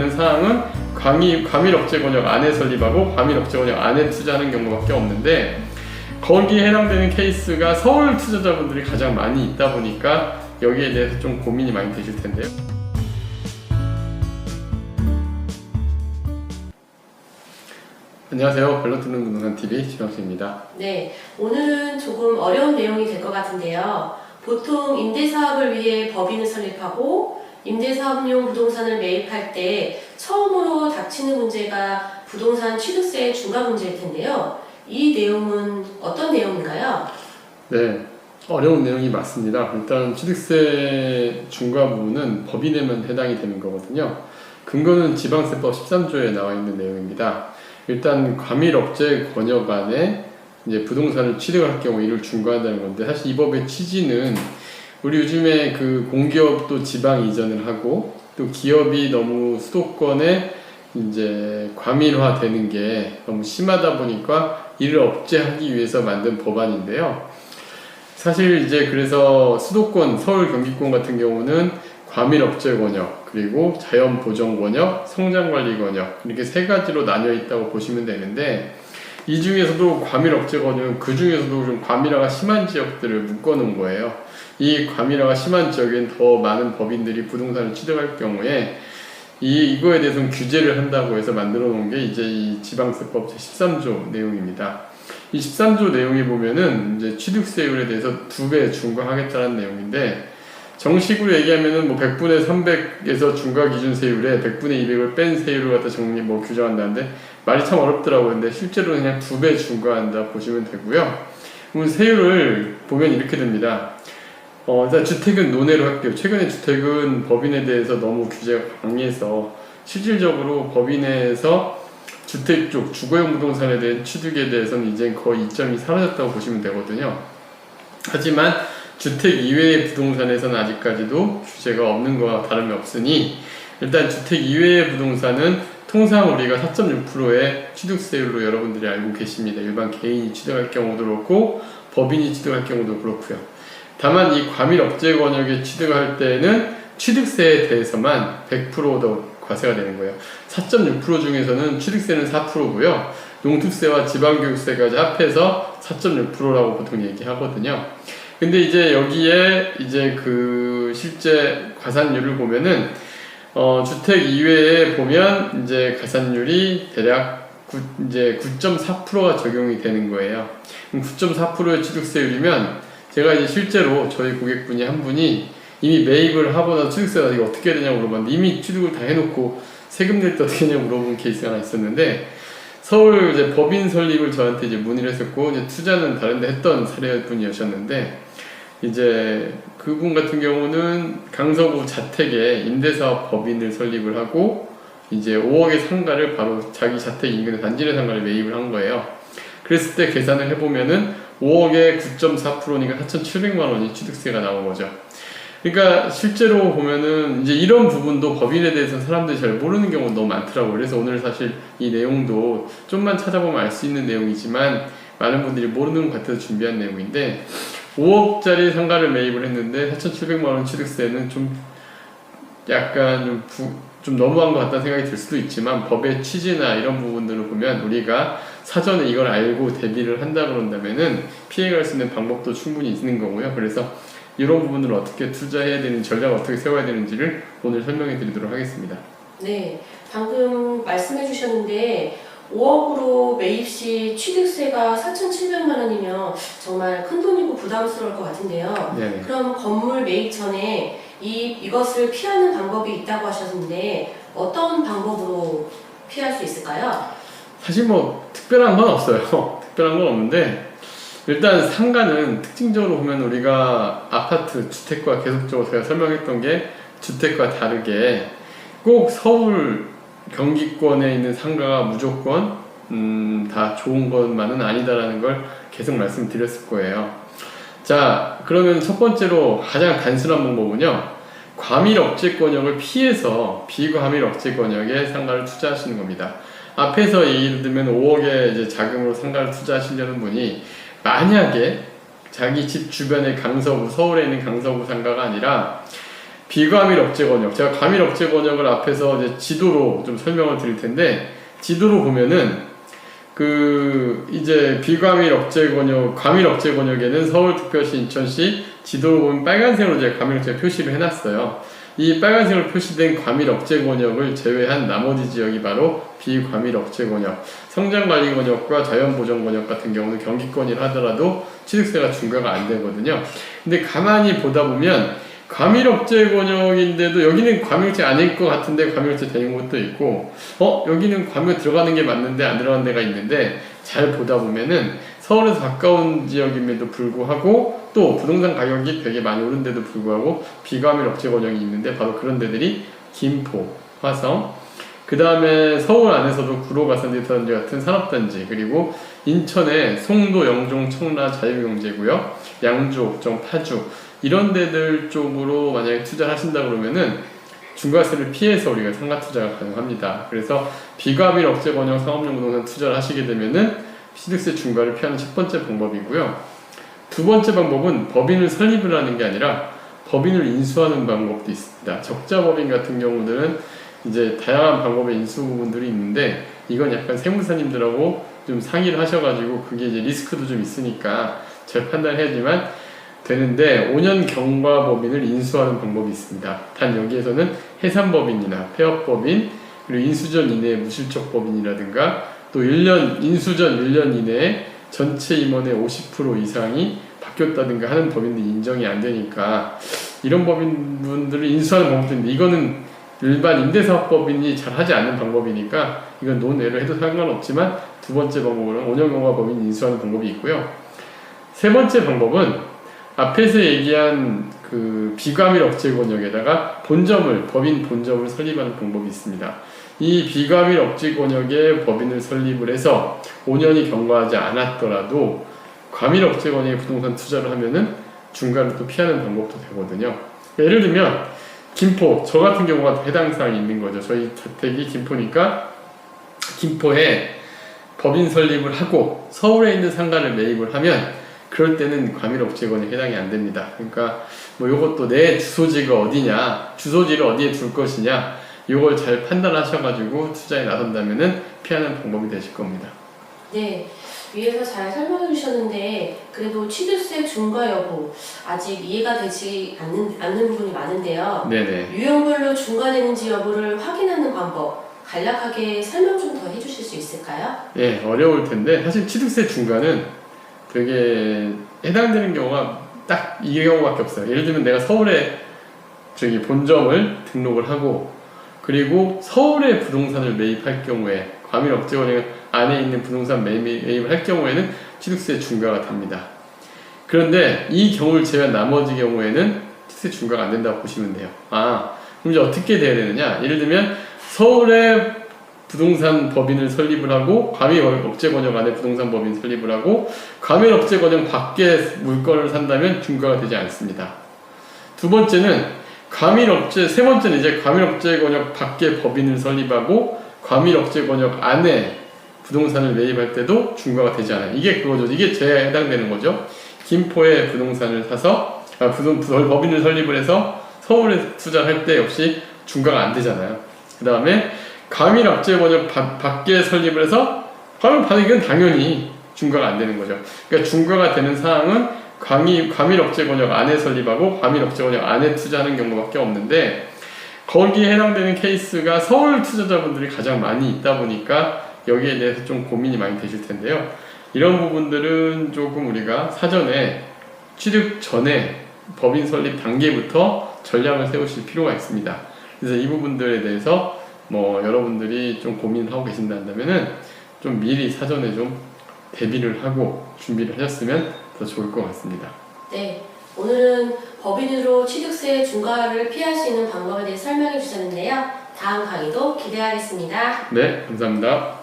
있는 사항은 과밀, 과밀 억제 권역 안에 설립하고 과밀 억제 권역 안에 투자하는 경우밖에 없는데 거기에 해당되는 케이스가 서울 투자자분들이 가장 많이 있다 보니까 여기에 대해서 좀 고민이 많이 되실 텐데요. 안녕하세요. 별로 뜨는 부동산 TV 지명수입니다. 네, 오늘은 조금 어려운 내용이 될 것 같은데요. 보통 임대사업을 위해 법인을 설립하고 임대사업용 부동산을 매입할 때 처음으로 닥치는 문제가 부동산 취득세의 중과 문제일 텐데요. 이 내용은 어떤 내용인가요? 네, 어려운 내용이 맞습니다. 일단 취득세 중과 부분은 법인에만 해당이 되는 거거든요. 근거는 지방세법 13조에 나와 있는 내용입니다. 일단 과밀 억제 권역 안에 이제 부동산을 취득할 경우 이를 중과한다는 건데 사실 이 법의 취지는 우리 요즘에 그 공기업도 지방 이전을 하고 또 기업이 너무 수도권에 이제 과밀화되는 게 너무 심하다 보니까 이를 억제하기 위해서 만든 법안인데요. 사실 이제 그래서 수도권, 서울, 경기권 같은 경우는 과밀 억제 권역, 그리고 자연 보정 권역, 성장 관리 권역 이렇게 세 가지로 나뉘어 있다고 보시면 되는데 이 중에서도 과밀 억제 권역은 그 중에서도 좀 과밀화가 심한 지역들을 묶어 놓은 거예요. 이 과밀화가 심한 지역엔 더 많은 법인들이 부동산을 취득할 경우에 이 이거에 대해서는 규제를 한다고 해서 만들어 놓은 게 이제 이 지방세법 제13조 내용입니다. 이 13조 내용에 보면은 이제 취득세율에 대해서 두 배 중과하겠다는 내용인데 정식으로 얘기하면은 뭐 100분의 300에서 중과 기준 세율에 100분의 200을 뺀 세율을 갖다 정리 뭐 규정한다는데 말이 참 어렵더라고요. 근데 실제로 그냥 두 배 중과한다 보시면 되고요. 그럼 세율을 보면 이렇게 됩니다. 어, 일단 주택은 논외로 할게요. 최근에 주택은 법인에 대해서 너무 규제가 강해서 실질적으로 법인에서 주택 쪽 주거용 부동산에 대한 취득에 대해서는 이제 거의 이점이 사라졌다고 보시면 되거든요. 하지만 주택 이외의 부동산에서는 아직까지도 규제가 없는 거와 다름이 없으니 일단 주택 이외의 부동산은 통상 우리가 4.6%의 취득세율로 여러분들이 알고 계십니다. 일반 개인이 취득할 경우도 그렇고 법인이 취득할 경우도 그렇고요. 다만 이 과밀 억제 권역에 취득할 때는 취득세에 대해서만 100%더 과세가 되는 거예요. 4.6% 중에서는 취득세는 4%고요. 용투세와 지방교육세까지 합해서 4.6%라고 보통 얘기하거든요. 근데 이제 여기에 이제 그 실제 가산율을 보면은 어 주택 이외에 보면 이제 가산율이 대략 9, 이제 9.4%가 적용이 되는 거예요. 9.4%의 취득세율이면 제가 이제 실제로 저희 고객분이 한 분이 이미 매입을 하고 나서 취득세가 이게 어떻게 되냐고 물어봤는데 이미 취득을 다 해놓고 세금 낼 때 어떻게 하냐고 물어본 케이스가 하나 있었는데 서울 이제 법인 설립을 저한테 이제 문의를 했었고 이제 투자는 다른데 했던 사례분이셨는데 이제 그분 같은 경우는 강서구 자택에 임대사업 법인을 설립을 하고 이제 5억의 상가를 바로 자기 자택 인근의 단지내 상가를 매입을 한 거예요. 그랬을 때 계산을 해보면은 5억에 9.4%니까 4,700만 원이 취득세가 나온 거죠. 그러니까 실제로 보면은 이제 이런 부분도 법인에 대해서 사람들이 잘 모르는 경우가 너무 많더라고요. 그래서 오늘 사실 이 내용도 좀만 찾아보면 알 수 있는 내용이지만 많은 분들이 모르는 것 같아서 준비한 내용인데 5억짜리 상가를 매입을 했는데 4,700만 원 취득세는 좀 약간 좀, 부, 좀 너무한 것 같다는 생각이 들 수도 있지만 법의 취지나 이런 부분들을 보면 우리가 사전에 이걸 알고 대비를 한다 그런다면은 피해갈 수 있는 방법도 충분히 있는 거고요. 그래서 이런 부분을 어떻게 투자해야 되는 전략을 어떻게 세워야 되는지를 오늘 설명해 드리도록 하겠습니다. 네, 방금 말씀해 주셨는데 5억으로 매입 시 취득세가 4,700만 원이면 정말 큰 돈이고 부담스러울 것 같은데요. 네. 그럼 건물 매입 전에 이, 이것을 피하는 방법이 있다고 하셨는데 어떤 방법으로 피할 수 있을까요? 사실 뭐 특별한 건 없어요. 특별한 건 없는데 일단 상가는 특징적으로 보면 우리가 아파트 주택과 계속적으로 제가 설명했던 게 주택과 다르게 꼭 서울 경기권에 있는 상가가 무조건 음, 다 좋은 것만은 아니다라는 걸 계속 말씀드렸을 거예요. 자, 그러면 첫 번째로 가장 단순한 방법은요. 과밀 억제 권역을 피해서 비과밀 억제 권역에 상가를 투자하시는 겁니다. 앞에서 예를 들면 5억의 이제 자금으로 상가를 투자하시려는 분이 만약에 자기 집 주변의 강서구, 서울에 있는 강서구 상가가 아니라 비과밀 억제 권역. 제가 과밀 억제 권역을 앞에서 이제 지도로 좀 설명을 드릴 텐데 지도로 보면은 그 이제 비과밀 억제 권역, 과밀 억제 권역에는 서울 특별시, 인천시 지도로 보면 빨간색으로 이제 과밀 억제 표시를 해놨어요. 이 빨간색으로 표시된 과밀 억제 권역을 제외한 나머지 지역이 바로 비과밀 억제 권역, 성장 관리 권역과 자연 보전 권역 같은 경우는 경기권이라 하더라도 취득세가 중과가 안 되거든요. 근데 가만히 보다 보면 과밀 억제 권역인데도 여기는 과밀억제 아닐 것 같은데 과밀억제 되는 곳도 있고 어 여기는 과밀 들어가는 게 맞는데 안 들어가는 데가 있는데 잘 보다 보면은 서울에서 가까운 지역임에도 불구하고 또 부동산 가격이 되게 많이 오른데도 불구하고 비과밀 억제 권역이 있는데 바로 그런 데들이 김포, 화성 그 다음에 서울 안에서도 구로가 산지단지 같은 산업단지 그리고 인천의 송도, 영종, 청라 자유경제구역 양주, 옥정, 파주 이런 데들 쪽으로 만약에 투자를 하신다 그러면은 중과세를 피해서 우리가 상가 투자가 가능합니다. 그래서 비과밀 억제 권역 상업용 부동산 투자를 하시게 되면은 취득세 중과를 피하는 첫 번째 방법이고요. 두 번째 방법은 법인을 설립을 하는 게 아니라 법인을 인수하는 방법도 있습니다. 적자 법인 같은 경우들은 이제 다양한 방법의 인수 부분들이 있는데 이건 약간 세무사님들하고 좀 상의를 하셔가지고 그게 이제 리스크도 좀 있으니까 잘 판단해야지만 되는데 5년 경과 법인을 인수하는 방법이 있습니다. 단 여기에서는 해산법인이나 폐업법인 그리고 인수전 이내의 무실적 법인이라든가 또 1년 인수전 1년 이내에 전체 임원의 50% 이상이 바뀌었다든가 하는 법인들이 인정이 안 되니까 이런 법인분들을 인수하는 방법도 있는데 이거는 일반 임대사업법인이 잘 하지 않는 방법이니까 이건 논외로 해도 상관없지만 두 번째 방법으로는 5년 경과 법인 인수하는 방법이 있고요. 세 번째 방법은 앞에서 얘기한 그 비과밀 억제 권역에다가 본점을 법인 본점을 설립하는 방법이 있습니다. 이 비과밀 억제 권역에 법인을 설립을 해서 5년이 경과하지 않았더라도 과밀 억제 권역에 부동산 투자를 하면은 중간을 또 피하는 방법도 되거든요. 예를 들면 김포 저 같은 경우가 해당 사항이 있는 거죠. 저희 자택이 김포니까 김포에 법인 설립을 하고 서울에 있는 상가를 매입을 하면 그럴 때는 과밀 억제권에 해당이 안 됩니다. 그러니까 뭐 이것도 내 주소지가 어디냐, 주소지를 어디에 둘 것이냐, 이걸 잘 판단하셔가지고 투자에 나선다면은 피하는 방법이 되실 겁니다. 네, 위에서 잘 설명해 주셨는데 그래도 취득세 중과 여부 아직 이해가 되지 않는, 않는 부분이 많은데요. 네네. 유형별로 중과되는지 여부를 확인하는 방법 간략하게 설명 좀 더 해주실 수 있을까요? 예, 어려울 텐데 사실 취득세 중과는 되게 해당되는 경우가 딱 이 경우밖에 없어요. 예를 들면 내가 서울에 저기 본점을 등록을 하고 그리고 서울에 부동산을 매입할 경우에 과밀 억제원에 안에 있는 부동산 매입, 매입을 할 경우에는 취득세 중과가 됩니다. 그런데 이 경우를 제외한 나머지 경우에는 취득세 중과가 안 된다고 보시면 돼요. 아, 그럼 이제 어떻게 돼야 되느냐? 예를 들면 서울에 부동산 법인을 설립을 하고 과밀 억제 권역 안에 부동산 법인 설립을 하고 과밀 억제 권역 밖에 물건을 산다면 중과가 되지 않습니다. 두 번째는 과밀 억제 세 번째는 이제 과밀 억제 권역 밖에 법인을 설립하고 과밀 억제 권역 안에 부동산을 매입할 때도 중과가 되지 않아요. 이게 그거죠. 이게 제에 해당되는 거죠. 김포에 부동산을 사서 아, 부동 법인을 설립을 해서 서울에 투자할 때 역시 중과가 안 되잖아요. 그 다음에 과밀 억제 권역 바- 밖에 설립을 해서 과밀 반익은 당연히 중과가 안 되는 거죠. 그러니까 중과가 되는 사항은 과밀, 과밀 억제 권역 안에 설립하고 과밀 억제 권역 안에 투자하는 경우밖에 없는데 거기에 해당되는 케이스가 서울 투자자분들이 가장 많이 있다 보니까 여기에 대해서 좀 고민이 많이 되실 텐데요. 이런 부분들은 조금 우리가 사전에 취득 전에 법인 설립 단계부터 전략을 세우실 필요가 있습니다. 그래서 이 부분들에 대해서 뭐 여러분들이 좀 고민하고 계신다면은 좀 미리 사전에 좀 대비를 하고 준비를 하셨으면 더 좋을 것 같습니다. 네, 오늘은 법인으로 취득세 중과를 피할 수 있는 방법에 대해 설명해 주셨는데요. 다음 강의도 기대하겠습니다. 네, 감사합니다.